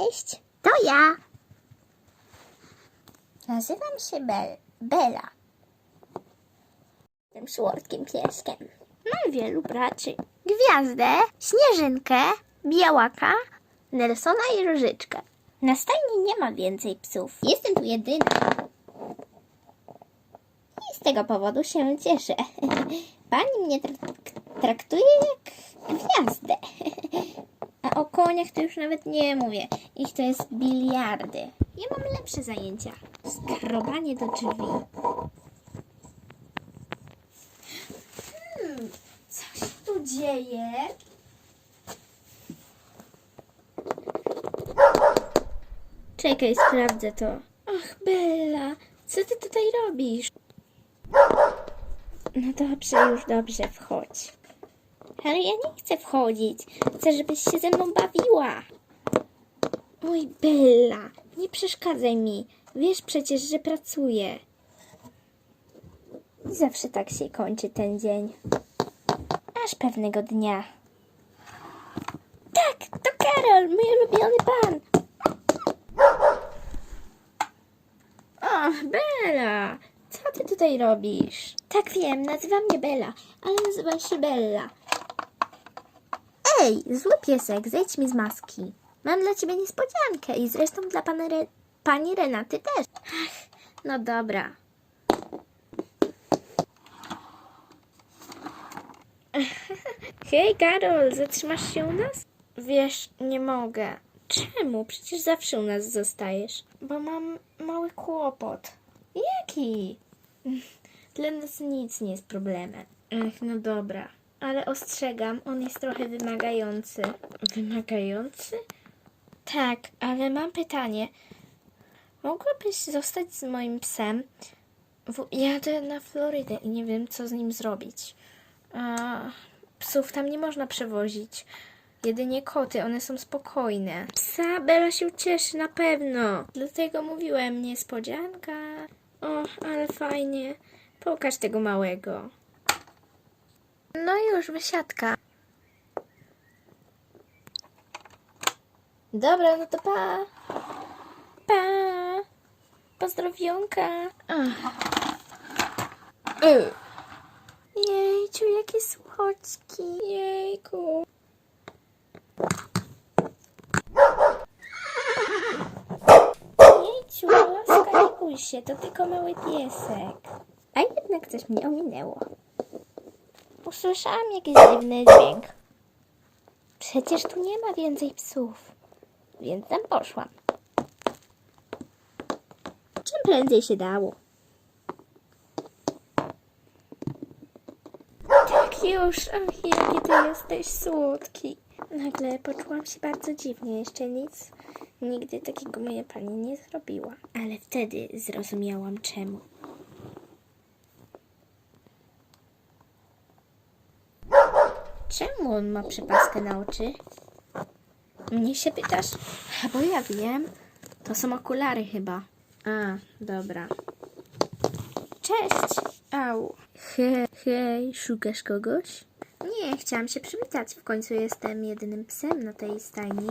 Cześć, to ja. Nazywam się Bel Bela. Jestem słodkim pieskiem. Mam wielu braci. Gwiazdę, Śnieżynkę, Białaka, Nelsona i Różyczkę. Na stajni nie ma więcej psów. Jestem tu jedyna. I z tego powodu się cieszę. Pani mnie trak- traktuje jak gwiazdę. A o koniach to już nawet nie mówię. Ich to jest biliardy. Ja mam lepsze zajęcia. Skrobanie do drzwi. Hmm, co się tu dzieje? Czekaj, sprawdzę to. Ach, Bella, co ty tutaj robisz? No dobrze, już dobrze, wchodź. Ale ja nie chcę wchodzić. Chcę, żebyś się ze mną bawiła. Oj, Bella, nie przeszkadzaj mi. Wiesz przecież, że pracuję. I zawsze tak się kończy ten dzień. Aż pewnego dnia. Tak, to Karol, mój ulubiony pan. O, Bella, co ty tutaj robisz? Tak wiem, nazywa mnie Bella, ale nazywa się Bella. Ej, zły piesek, zejdź mi z maski. Mam dla ciebie niespodziankę i zresztą dla pana Re- pani Renaty też. Ach, no dobra. Hej, Karol, zatrzymasz się u nas? Wiesz, nie mogę. Czemu? Przecież zawsze u nas zostajesz. Bo mam mały kłopot. Jaki? Dla nas nic nie jest problemem. No dobra. Ale ostrzegam, on jest trochę wymagający. Wymagający? Tak, ale mam pytanie. Mogłabyś zostać z moim psem? Jadę na Florydę i nie wiem, co z nim zrobić. A, psów tam nie można przewozić. Jedynie koty, one są spokojne. Psa Bela się cieszy na pewno. Dlatego mówiłem, niespodzianka. O, ale fajnie. Pokaż tego małego. No już, wysiadka. Dobra, no to pa. Pa. Pozdrowionka. Jejciu, jakie słodki. Jejku. Jejciu, laska, nie bój się, to tylko mały piesek. A jednak coś mnie ominęło. Usłyszałam jakiś dziwny dźwięk. Przecież tu nie ma więcej psów, więc tam poszłam. Czym prędzej się dało. Tak już, ach, jaki ty jesteś słodki. Nagle poczułam się bardzo dziwnie, jeszcze nic, nigdy takiego moja pani nie zrobiła. Ale wtedy zrozumiałam czemu. Czemu on ma przepaskę na oczy? Mnie się pytasz? Bo ja wiem. To są okulary chyba. A, dobra. Cześć! Au. Hej, hej, szukasz kogoś? Nie, chciałam się przywitać. W końcu jestem jedynym psem na tej stajni.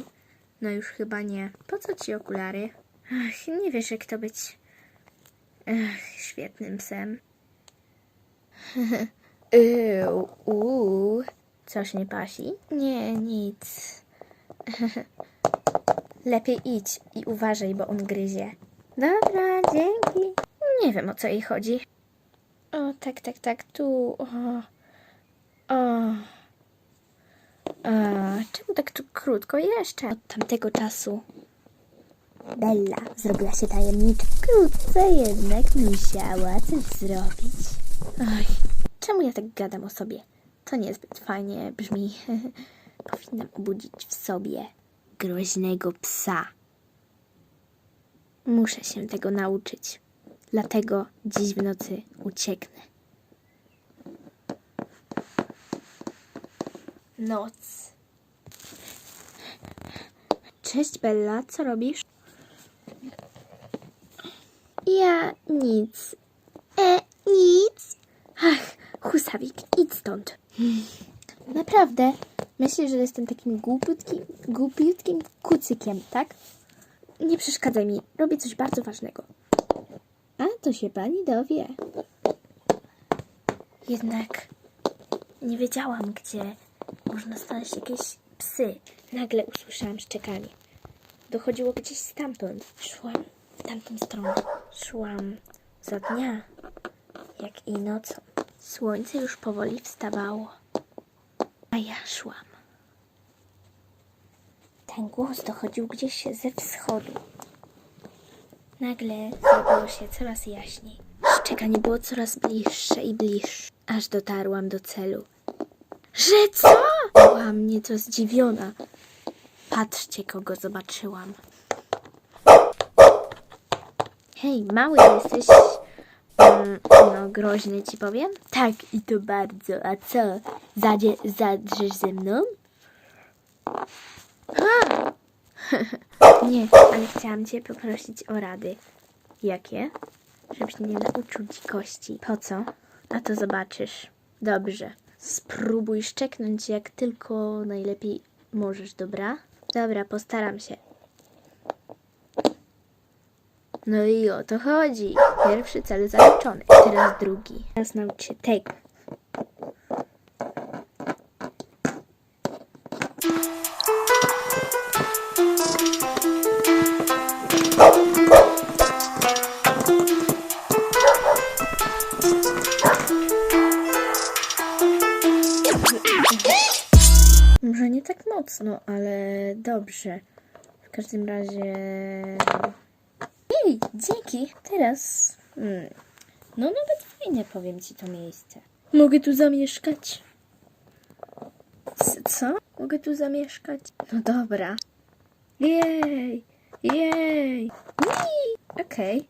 No już chyba nie. Po co ci okulary? Ach, nie wiesz jak to być. Ach, świetnym psem. Ew, uuu. Coś nie pasi? Nie, nic. Lepiej idź i uważaj, bo on gryzie. Dobra, dzięki. Nie wiem o co jej chodzi. O, tak, tak, tak, tu. O. O. A, czemu tak tu krótko jeszcze? Od tamtego czasu. Bella zrobiła się tajemniczo. Wkrótce jednak musiała coś zrobić. Oj, czemu ja tak gadam o sobie? To niezbyt fajnie brzmi. Powinnam obudzić w sobie groźnego psa. Muszę się tego nauczyć. Dlatego dziś w nocy ucieknę. Noc. Cześć Bella, co robisz? Ja nic. E, nic. Ach, husawik, idź stąd. Naprawdę? Myślisz, że jestem takim głupiutkim, głupiutkim kucykiem, tak? nie przeszkadzaj mi. Robię coś bardzo ważnego. A to się pani dowie. Jednak nie wiedziałam, gdzie można znaleźć jakieś psy. Nagle usłyszałam szczekanie. Dochodziło gdzieś stamtąd. Szłam w tamtą stronę. Szłam za dnia, jak i nocą. Słońce już powoli wstawało, a ja szłam. Ten głos dochodził gdzieś ze wschodu. Nagle zrobiło się coraz jaśniej. Szczekanie było coraz bliższe i bliższe, aż dotarłam do celu. Że co? Byłam nieco zdziwiona. Patrzcie, kogo zobaczyłam. Hej, mały jesteś. No, groźny ci powiem. Tak, i to bardzo. A co? Zadzie, zadrzesz ze mną? Ha! Nie, ale chciałam cię poprosić o rady. Jakie? Żebyś mnie nauczył dzikości. Po co? A to zobaczysz. Dobrze. Spróbuj szczeknąć jak tylko najlepiej możesz, dobra? Dobra, postaram się. No i o to chodzi. Pierwszy cel zaliczony. Teraz drugi. Teraz naucz się tego. Może nie tak mocno, ale dobrze. W każdym razie. Dzięki. Teraz. Hmm. No, nawet fajnie powiem ci to miejsce. Mogę tu zamieszkać? Co? Mogę tu zamieszkać? No dobra. Jej! Jej! Okej.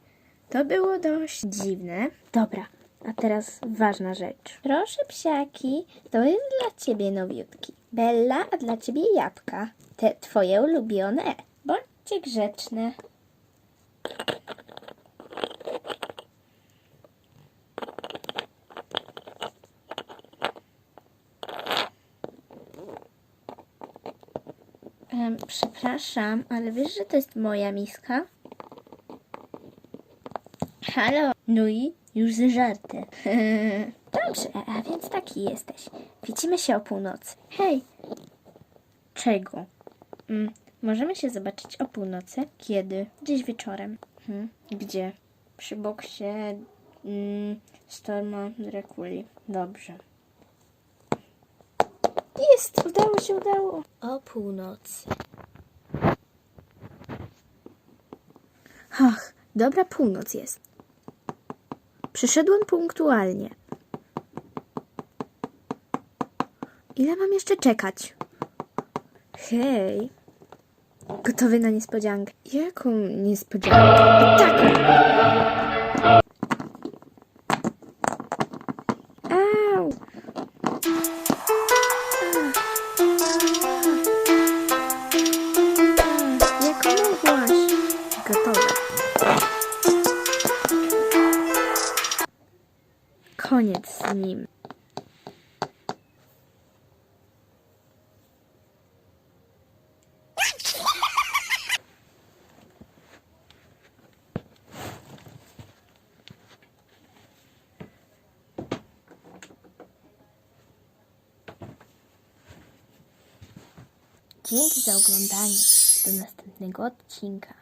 To było dość dziwne. Dobra, a teraz ważna rzecz. Proszę, psiaki, to jest dla ciebie nowiutki. Bella, a dla ciebie jabłka. Te twoje ulubione. Bądźcie grzeczne. Em, przepraszam, ale wiesz, że to jest moja miska? Halo? No i? Już ze żarty. Dobrze, a więc taki jesteś. Widzimy się o północy. Hej! Czego? Mm, możemy się zobaczyć o północy? Kiedy? Dziś wieczorem. Hmm, gdzie? Przy boksie mm, Storma Drakuli. Dobrze. Jest! Udało się, udało! O północy. Ach, dobra północ jest. Przyszedłem punktualnie. Ile mam jeszcze czekać? Hej. Gotowy na niespodziankę. Jaką niespodziankę? Taką. Au. Jaką mogłaś? Gotowe. Koniec z nim. Dzięki za oglądanie. Do następnego odcinka.